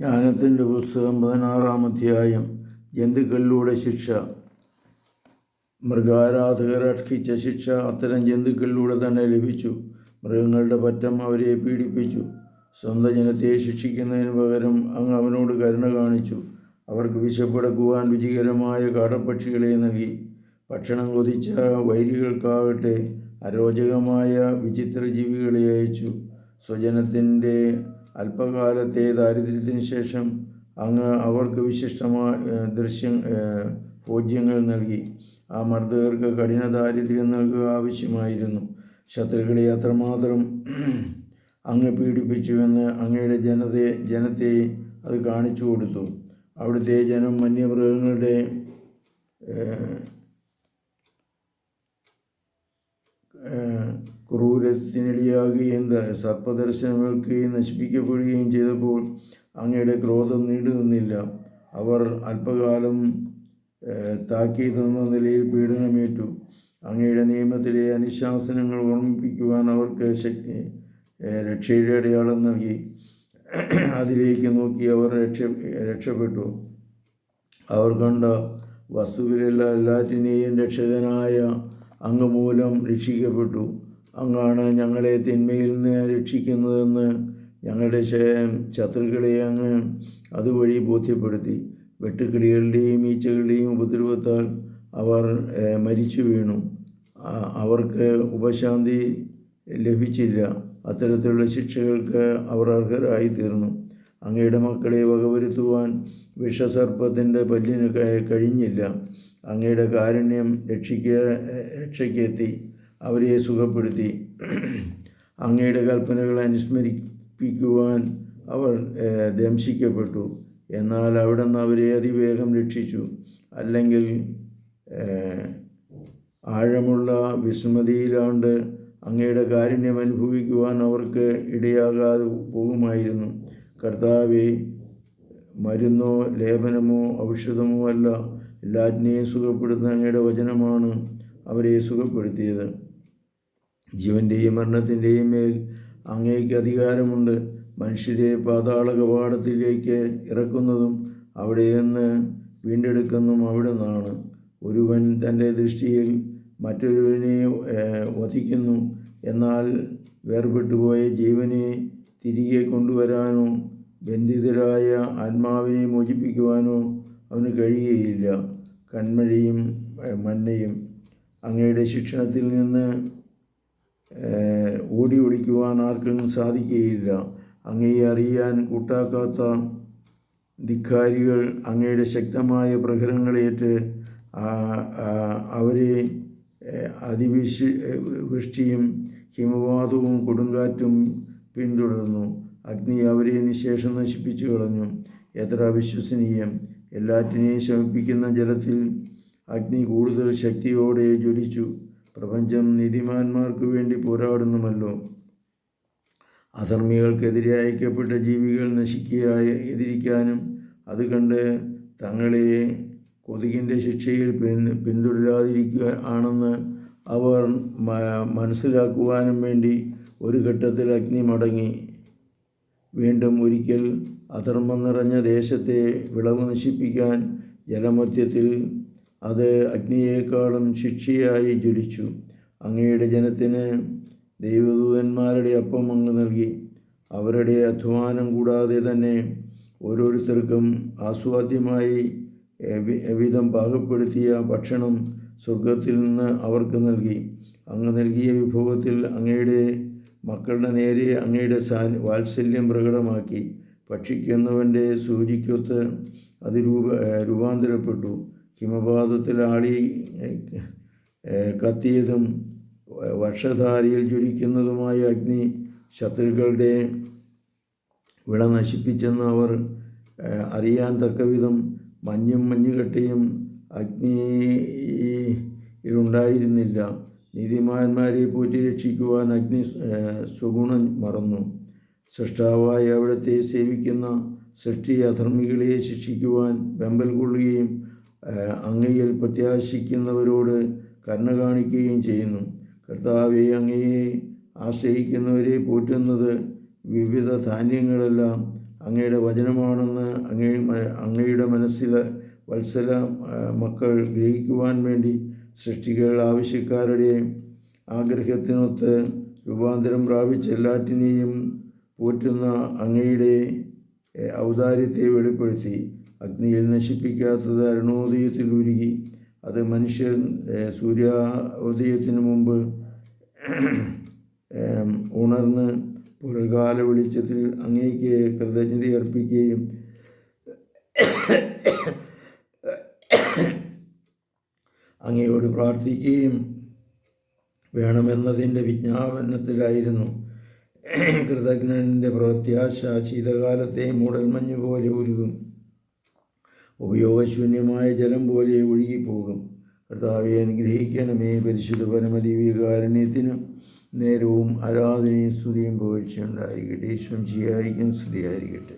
ജ്ഞാനത്തിന്റെ പുസ്തകം പതിനാറാം അധ്യായം ജന്തുക്കളിലൂടെ ശിക്ഷ. മൃഗാരാധകർ അർഹിച്ച ശിക്ഷ അത്തരം ജന്തുക്കളിലൂടെ തന്നെ ലഭിച്ചു. മൃഗങ്ങളുടെ പറ്റം അവരെ പീഡിപ്പിച്ചു. സ്വന്തം ജനത്തെ ശിക്ഷിക്കുന്നതിന് പകരം അങ്ങ് അവനോട് കരുണ കാണിച്ചു. അവർക്ക് വിശപ്പടക്കുവാൻ രുചികരമായ കാടപ്പക്ഷികളെ നൽകി. ഭക്ഷണം കൊതിച്ച വൈരികൾക്കാകട്ടെ അരോചകമായ വിചിത്ര ജീവികളെ അയച്ചു. സ്വജനത്തിന്റെ അല്പകാലത്തെ ദാരിദ്ര്യത്തിന് ശേഷം അങ്ങ് അവർക്ക് വിശിഷ്ടമായ ദൃശ്യം ഭോജ്യങ്ങൾ നൽകി. ആ മർദ്ദകർക്ക് കഠിന ദാരിദ്ര്യം നൽകുക ആവശ്യമായിരുന്നു. ശത്രുക്കളെ അത്രമാത്രം അങ്ങ് പീഡിപ്പിച്ചുവെന്ന് അങ്ങയുടെ ജനതയെ ജനത്തെ അത് കാണിച്ചു കൊടുത്തു. അവിടുത്തെ ജനം വന്യമൃഗങ്ങളുടെ ക്രൂരത്തിനിടയാകുകയും സർപ്പദർശനമേൽക്കുകയും നശിപ്പിക്കപ്പെടുകയും ചെയ്തപ്പോൾ അങ്ങയുടെ ക്രോധം നീണ്ടു നിന്നില്ല അവർ അല്പകാലം ഏഹ്, താക്കീത് എന്ന നിലയിൽ പീഡനമേറ്റു. അങ്ങയുടെ നിയമത്തിലെ അനുശാസനങ്ങൾ ഓർമ്മിപ്പിക്കുവാൻ അവർക്ക് ശക്തി രക്ഷയുടെ അടയാളം നൽകി. അതിലേക്ക് നോക്കി അവർ രക്ഷ രക്ഷപ്പെട്ടു. അവർ കണ്ട വസ്തുവിലുള്ള എല്ലാറ്റിനെയും രക്ഷകനായ അങ്ങ് മൂലം രക്ഷിക്കപ്പെട്ടു. അങ്ങാണ് ഞങ്ങളെ തിന്മയിൽ നിന്ന് രക്ഷിക്കുന്നതെന്ന് ഞങ്ങളുടെ ശത്രുക്കളെ അങ്ങ് അതുവഴി ബോധ്യപ്പെടുത്തി. വെട്ടുക്കിളികളുടെയും ഈച്ചകളുടെയും ഉപദ്രവത്താൽ അവർ മരിച്ചു വീണു. അവർക്ക് ഉപശാന്തി ലഭിച്ചില്ല. അത്തരത്തിലുള്ള ശിക്ഷകൾക്ക് അവർ അർഹരായി തീർന്നു അങ്ങയുടെ മക്കളെ വകവരുത്തുവാൻ വിഷസർപ്പത്തിന്റെ പല്ലിന് കഴിഞ്ഞില്ല. അങ്ങയുടെ കാരുണ്യം രക്ഷിക്ക രക്ഷയ്ക്കെത്തി. അവരെ സുഖപ്പെടുത്തി. അങ്ങയുടെ കൽപ്പനകൾ അനുസ്മരിപ്പിക്കുവാൻ അവർ ദംശിക്കപ്പെട്ടു. എന്നാൽ അവിടുന്ന് അവരെ അതിവേഗം രക്ഷിച്ചു. അല്ലെങ്കിൽ ആഴമുള്ള വിസ്മൃതിയിലാണ്ട് അങ്ങയുടെ കാരുണ്യം അനുഭവിക്കുവാൻ അവർക്ക് ഇടയാകാതെ പോകുമായിരുന്നു. കർത്താവെ മരുന്നോ ലേപനമോ ഔഷധമോ അല്ല എല്ലാറ്റിനെയും സുഖപ്പെടുത്തുന്ന അങ്ങയുടെ വചനമാണ് അവരെ സുഖപ്പെടുത്തിയത്. ജീവന്റെയും മരണത്തിന്റെയും മേൽ അങ്ങേക്ക് അധികാരമുണ്ട്. മനുഷ്യരെ പാതാള കവാടത്തിലേക്ക് ഇറക്കുന്നതും അവിടെ നിന്ന് വീണ്ടെടുക്കുന്നതും അവിടെ നിന്നാണ് ഒരുവൻ തന്റെ ദൃഷ്ടിയിൽ മറ്റൊരുവനെ വധിക്കുന്നു. എന്നാൽ വേർപെട്ടുപോയ ജീവനെ തിരികെ കൊണ്ടുവരാനോ ബന്ധിതരായ ആത്മാവിനെ മോചിപ്പിക്കുവാനോ അവന് കഴിയുകയില്ല. കന്മഴയും ഏഹ്, മന്നയും അങ്ങയുടെ ശിക്ഷണത്തിൽ നിന്ന് ഓടി ഒളിക്കുവാൻ ആർക്കും സാധിക്കുകയില്ല. അങ്ങയെ അറിയാൻ കൂട്ടാക്കാത്ത ധിക്കാരികൾ അങ്ങയുടെ ശക്തമായ പ്രഹരങ്ങളേറ്റ് അവരെ അതിവിശി വൃഷ്ടിയും ഹിമവാതവും കൊടുങ്കാറ്റും പിന്തുടർന്നു. അഗ്നി അവരെ നിശേഷം നശിപ്പിച്ചു കളഞ്ഞു. എത്ര അവിശ്വസനീയം. എല്ലാറ്റിനെയും ശമിപ്പിക്കുന്ന ജലത്തിൽ അഗ്നി കൂടുതൽ ശക്തിയോടെ ജ്വലിച്ചു. പ്രപഞ്ചം നീതിമാന്മാർക്ക് വേണ്ടി പോരാടുന്നുമല്ലോ അധർമ്മികൾക്കെതിരെ അയക്കപ്പെട്ട ജീവികൾ നശിക്കുകയായി എതിരിക്കാനും അത് കണ്ട് തങ്ങളെ കൊതുകിന്റെ ശിക്ഷയിൽ പിൻ പിന്തുടരാതിരിക്കുക ആണെന്ന് അവർ മനസ്സിലാക്കുവാനും വേണ്ടി ഒരു ഘട്ടത്തിൽ അഗ്നി മടങ്ങി. വീണ്ടും ഒരിക്കൽ അധർമ്മം നിറഞ്ഞ ദേശത്തെ വിളവ് നശിപ്പിക്കാൻ ജലമധ്യത്തിൽ അത് അഗ്നിയേക്കാളും ശിക്ഷയായി ജ്വലിച്ചു. അങ്ങയുടെ ജനത്തിന് ദൈവദൂതന്മാരുടെ അപ്പം അങ്ങ് നൽകി. അവരുടെ അധ്വാനം കൂടാതെ തന്നെ ഓരോരുത്തർക്കും ആസ്വാദ്യമായി വിധം പാകപ്പെടുത്തിയ ഭക്ഷണം സ്വർഗത്തിൽ നിന്ന് അവർക്ക് നൽകി. അങ്ങ് നൽകിയ വിഭവത്തിൽ അങ്ങയുടെ മക്കളുടെ നേരെ അങ്ങയുടെ വാത്സല്യം പ്രകടമാക്കി. ഭക്ഷിക്കുന്നവന്റെ സൂചിക്കൊത്ത് അത് രൂപ രൂപാന്തരപ്പെട്ടു. ഹിമപാതത്തിൽ ആടി കത്തിയതും വർഷധാരിയിൽ ജ്വലിക്കുന്നതുമായ അഗ്നി ശത്രുക്കളുടെ വിള നശിപ്പിച്ചെന്ന് അവർ അറിയാൻ തക്കവിധം മഞ്ഞും മഞ്ഞുകെട്ടിയും അഗ്നിയിലുണ്ടായിരുന്നില്ല നീതിമാന്മാരെ പോറ്റി രക്ഷിക്കുവാൻ അഗ്നി സ്വഗുണം മറന്നു. സൃഷ്ടാവായ അവിടത്തെ സേവിക്കുന്ന സൃഷ്ടി അധർമ്മികളെ ശിക്ഷിക്കുവാൻ വെമ്പൽ കൊള്ളുകയും അങ്ങയിൽ പ്രത്യാശിക്കുന്നവരോട് കരുണ കാണിക്കുകയും ചെയ്യുന്നു. കർത്താവെ അങ്ങയെ ആശ്രയിക്കുന്നവരെ പോറ്റുന്നത് വിവിധ ധാന്യങ്ങളെല്ലാം അങ്ങയുടെ വചനമാണെന്ന് അങ്ങേ അങ്ങയുടെ മനസ്സിലെ വത്സല മക്കൾ ഗ്രഹിക്കുവാൻ വേണ്ടി സൃഷ്ടികൾ ആവശ്യക്കാരുടെ ആഗ്രഹത്തിനൊത്ത് രൂപാന്തരം പ്രാപിച്ച എല്ലാറ്റിനെയും പോറ്റുന്ന അങ്ങയുടെ ഔദാര്യത്തെ വെളിപ്പെടുത്തി. അഗ്നിയിൽ നശിപ്പിക്കാത്തത് അരുണോദയത്തിൽ ഉരുകി. അത് മനുഷ്യൻ സൂര്യോദയത്തിന് മുമ്പ് ഉണർന്ന് പുറകാല വെളിച്ചത്തിൽ അങ്ങേക്ക് കൃതജ്ഞത അർപ്പിക്കുകയും അങ്ങയോട് പ്രാർത്ഥിക്കുകയും വേണമെന്നതിന്റെ വിജ്ഞാപനത്തിലായിരുന്നു. കൃതജ്ഞന്റെ പ്രത്യാശ ശീതകാലത്തെ മൂടൽമഞ്ഞ് പോലെ ഉരുകും. ഉപയോഗശൂന്യമായ ജലം പോലെ ഒഴുകിപ്പോകും. കർത്താവെ അനുഗ്രഹിക്കണമേ. പരിശുദ്ധ പരമദിവ്യകാരുണ്യത്തിനും നേരവും ആരാധനയും സ്തുതിയും പോഴ്ചയുണ്ടായിരിക്കട്ടെ ഈശ്വം ചെയ്യായിരിക്കും സ്തുതിയായിരിക്കട്ടെ.